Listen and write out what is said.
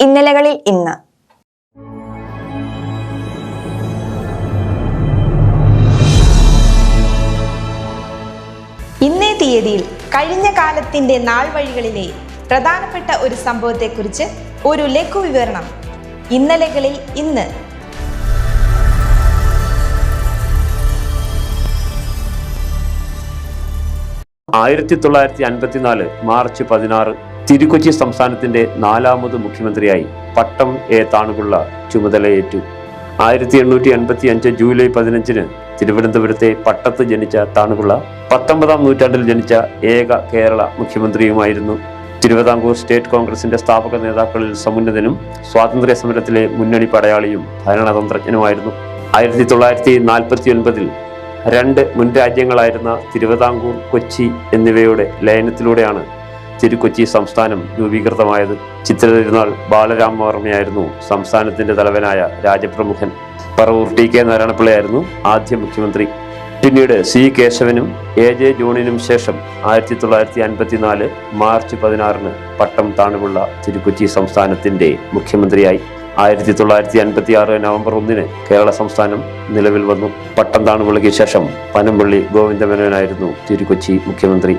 ഇന്നലകളിൽ ഇന്ന്. ഇന്നേ തീയതിയിൽ കഴിഞ്ഞ കാലത്തിന്റെ നാൾ വഴികളിലെ പ്രധാനപ്പെട്ട ഒരു സംഭവത്തെക്കുറിച്ച് ഒരു ലഘു വിവരണം ഇന്നലകളിൽ ഇന്ന്. ആയിരത്തി തൊള്ളായിരത്തി അൻപത്തിനാല് മാർച്ച് പതിനാറ് തിരുക്കൊച്ചി സംസ്ഥാനത്തിന്റെ നാലാമത് മുഖ്യമന്ത്രിയായി പട്ടം എ. താണുപിള്ള ചുമതലയേറ്റു. ആയിരത്തി എണ്ണൂറ്റി എൺപത്തി അഞ്ച് ജൂലൈ പതിനഞ്ചിന് തിരുവനന്തപുരത്തെ പട്ടത്ത് ജനിച്ച താണുപിള്ള പത്തൊമ്പതാം നൂറ്റാണ്ടിൽ ജനിച്ച ഏക കേരള മുഖ്യമന്ത്രിയുമായിരുന്നു. തിരുവിതാംകൂർ സ്റ്റേറ്റ് കോൺഗ്രസിന്റെ സ്ഥാപക നേതാക്കളിൽ സമുന്നതനും സ്വാതന്ത്ര്യ സമരത്തിലെ മുന്നണി പടയാളിയും ഭരണതന്ത്രജ്ഞനുമായിരുന്നു. ആയിരത്തി തൊള്ളായിരത്തി നാൽപ്പത്തി ഒൻപതിൽ രണ്ട് മുൻ രാജ്യങ്ങളായിരുന്ന തിരുവിതാംകൂർ കൊച്ചി എന്നിവയുടെ ലയനത്തിലൂടെയാണ് തിരുക്കൊച്ചി സംസ്ഥാനം രൂപീകൃതമായത്. ചിത്ര തിരുനാൾ ബാലരാമവർമ്മയായിരുന്നു സംസ്ഥാനത്തിന്റെ തലവനായ രാജപ്രമുഖൻ. പറവൂർ ടി കെ നാരായണപിള്ളയായിരുന്നു ആദ്യ മുഖ്യമന്ത്രി. പിന്നീട് സി കേശവനും എ ജെ ജോണിനും ശേഷം ആയിരത്തി തൊള്ളായിരത്തി അൻപത്തിനാല് മാർച്ച് പതിനാറിന് പട്ടം താണുപിള്ള തിരുക്കൊച്ചി സംസ്ഥാനത്തിന്റെ മുഖ്യമന്ത്രിയായി. ആയിരത്തി തൊള്ളായിരത്തി അൻപത്തി ആറ് നവംബർ ഒന്നിന് കേരള സംസ്ഥാനം നിലവിൽ വന്നു. പട്ടം താണുപുള്ളിക്ക് ശേഷം പനമ്പള്ളി ഗോവിന്ദമേനോനായിരുന്നു തിരുക്കൊച്ചി മുഖ്യമന്ത്രി.